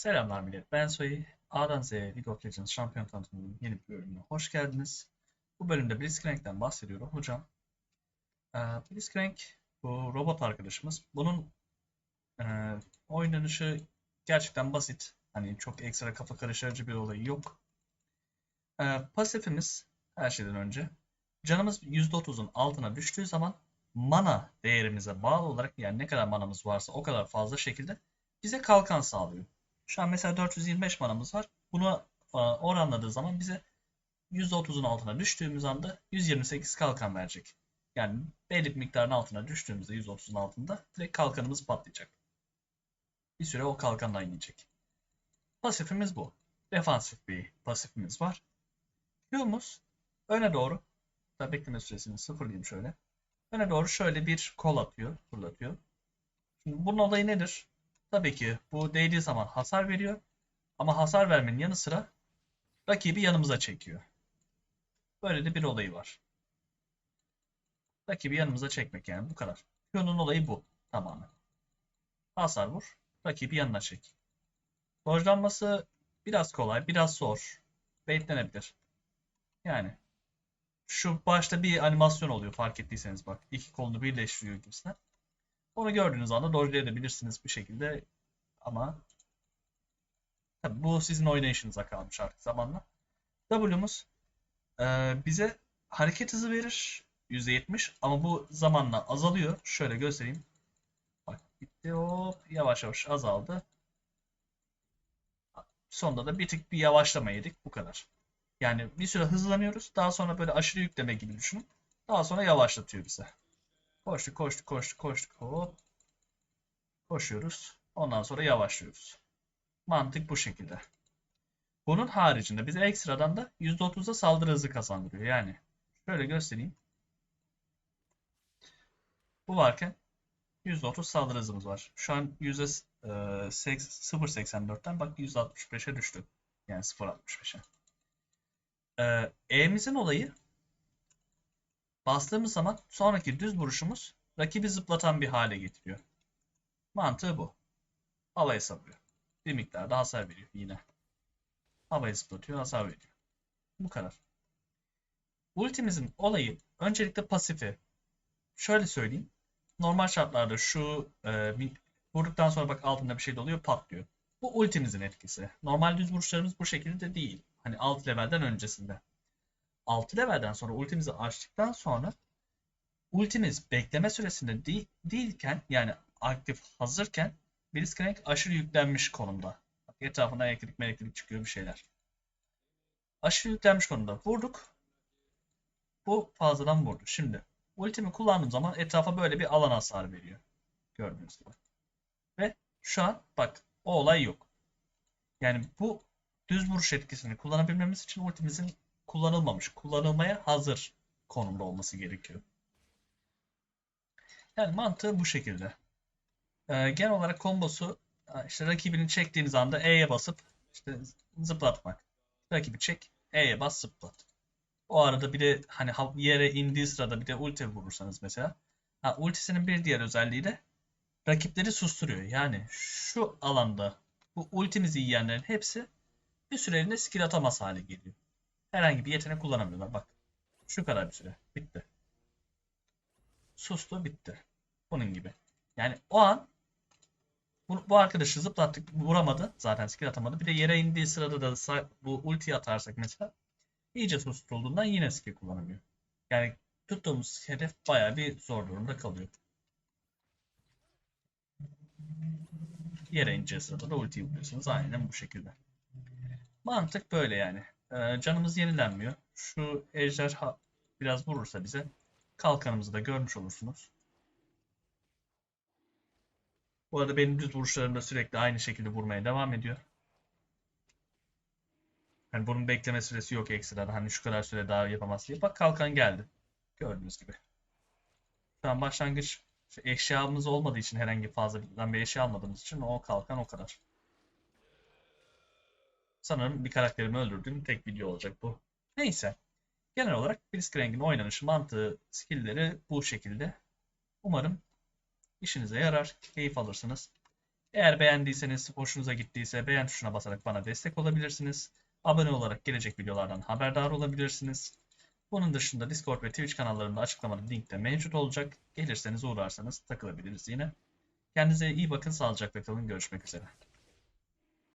Selamlar millet, ben Soy. A'dan Z'ye League of Legends şampiyon tanıtımının yeni bir bölümüne hoş geldiniz. Bu bölümde Blitzcrank'ten bahsediyorum hocam. Ee, Blitzcrank bu robot arkadaşımız. Bunun e, oynanışı gerçekten basit. Hani çok ekstra kafa karıştırıcı bir olayı yok. Ee, pasifimiz her şeyden önce. Canımız %30'un altına düştüğü zaman mana değerimize bağlı olarak yani ne kadar manamız varsa o kadar fazla şekilde bize kalkan sağlıyor. Şu an mesela 425 manamız var. Bunu e, oranladığı zaman bize %30'un altına düştüğümüz anda 128 kalkan verecek. Yani belli bir miktarın altına düştüğümüzde 130'un altında direkt kalkanımız patlayacak. Bir süre o kalkandan yiyecek. Pasifimiz bu. Defansif bir pasifimiz var. Q'muz öne doğru da bekleme süresini sıfırlayayım şöyle. Öne doğru şöyle bir kol atıyor, fırlatıyor. Şimdi bunun olayı nedir? Tabii ki bu değdiği zaman hasar veriyor. Ama hasar vermenin yanı sıra rakibi yanımıza çekiyor. Böyle de bir olayı var. Rakibi yanımıza çekmek yani bu kadar. Q'nun olayı bu tamamen. Hasar vur, rakibi yanına çek. Dojlanması biraz kolay, biraz zor. Baitlenebilir. Yani şu başta bir animasyon oluyor fark ettiyseniz bak. iki kolunu birleştiriyor gibisinden. Onu gördüğünüz anda dojlayabilirsiniz bir şekilde ama tabii bu sizin oynayışınıza kalmış artık zamanla. W'muz e, bize hareket hızı verir %70 ama bu zamanla azalıyor. Şöyle göstereyim. Bak bitti hop yavaş yavaş azaldı. Sonunda da bir tık bir yavaşlama yedik bu kadar. Yani bir süre hızlanıyoruz. Daha sonra böyle aşırı yükleme gibi düşünün. Daha sonra yavaşlatıyor bize. Koştuk koştuk koştuk koştuk hop. Koşuyoruz. Ondan sonra yavaşlıyoruz. Mantık bu şekilde. Bunun haricinde bize ekstradan da %30'da saldırı hızı kazandırıyor. Yani şöyle göstereyim. Bu varken %30 saldırı hızımız var. Şu an %0.84'ten bak %65'e düştü. Yani 0.65'e. Ee, E'mizin olayı bastığımız zaman sonraki düz vuruşumuz rakibi zıplatan bir hale getiriyor. Mantığı bu. Havaya savuruyor. Bir miktar daha hasar veriyor yine. Havaya zıplatıyor, hasar veriyor. Bu kadar. Ultimizin olayı öncelikle pasifi. Şöyle söyleyeyim. Normal şartlarda şu e, vurduktan sonra bak altında bir şey doluyor patlıyor. Bu ultimizin etkisi. Normal düz vuruşlarımız bu şekilde değil. Hani alt levelden öncesinde. 6 levelden sonra ultimizi açtıktan sonra ultimiz bekleme süresinde değil, değilken yani aktif hazırken Blitzcrank aşırı yüklenmiş konumda. Etrafına elektrik elektrik çıkıyor bir şeyler. Aşırı yüklenmiş konumda. Vurduk. Bu fazladan vurdu. Şimdi ultimi kullandığım zaman etrafa böyle bir alan hasar veriyor. Gördüğünüz gibi. Ve şu an bak o olay yok. Yani bu düz vuruş etkisini kullanabilmemiz için ultimizin kullanılmamış, kullanılmaya hazır konumda olması gerekiyor. Yani mantığı bu şekilde. Ee, genel olarak kombosu işte rakibini çektiğiniz anda E'ye basıp işte zıplatmak. Rakibi çek, E'ye bas zıplat. O arada bir de hani yere indiği sırada bir de ulti vurursanız mesela. Ha, ultisinin bir diğer özelliği de rakipleri susturuyor. Yani şu alanda bu ultimizi yiyenlerin hepsi bir süreliğine skill atamaz hale geliyor. Herhangi bir yetenek kullanamıyorlar. Bak. Şu kadar bir süre. Bitti. Sustu bitti. Bunun gibi. Yani o an bu, bu arkadaşı zıplattık vuramadı. Zaten skill atamadı. Bir de yere indiği sırada da bu ulti atarsak mesela iyice susturulduğundan yine skill kullanamıyor. Yani tuttuğumuz hedef baya bir zor durumda kalıyor. Yere ineceği sırada da ulti vuruyorsunuz. Aynen bu şekilde. Mantık böyle yani. Ee, canımız yenilenmiyor. Şu ejderha biraz vurursa bize kalkanımızı da görmüş olursunuz. Bu arada benim düz vuruşlarımda sürekli aynı şekilde vurmaya devam ediyor. Hani bunun bekleme süresi yok ekstradan. Hani şu kadar süre daha yapamaz diye. Bak kalkan geldi. Gördüğünüz gibi. Şu an başlangıç eşyamız olmadığı için herhangi fazla bir eşya almadığımız için o kalkan o kadar. Sanırım bir karakterimi öldürdüğüm tek video olacak bu. Neyse. Genel olarak Blitzcrank'in oynanışı, mantığı, skill'leri bu şekilde. Umarım işinize yarar, keyif alırsınız. Eğer beğendiyseniz, hoşunuza gittiyse beğen tuşuna basarak bana destek olabilirsiniz. Abone olarak gelecek videolardan haberdar olabilirsiniz. Bunun dışında Discord ve Twitch kanallarımda açıklamada linkte mevcut olacak. Gelirseniz uğrarsanız takılabiliriz yine. Kendinize iyi bakın, sağlıcakla kalın. Görüşmek üzere.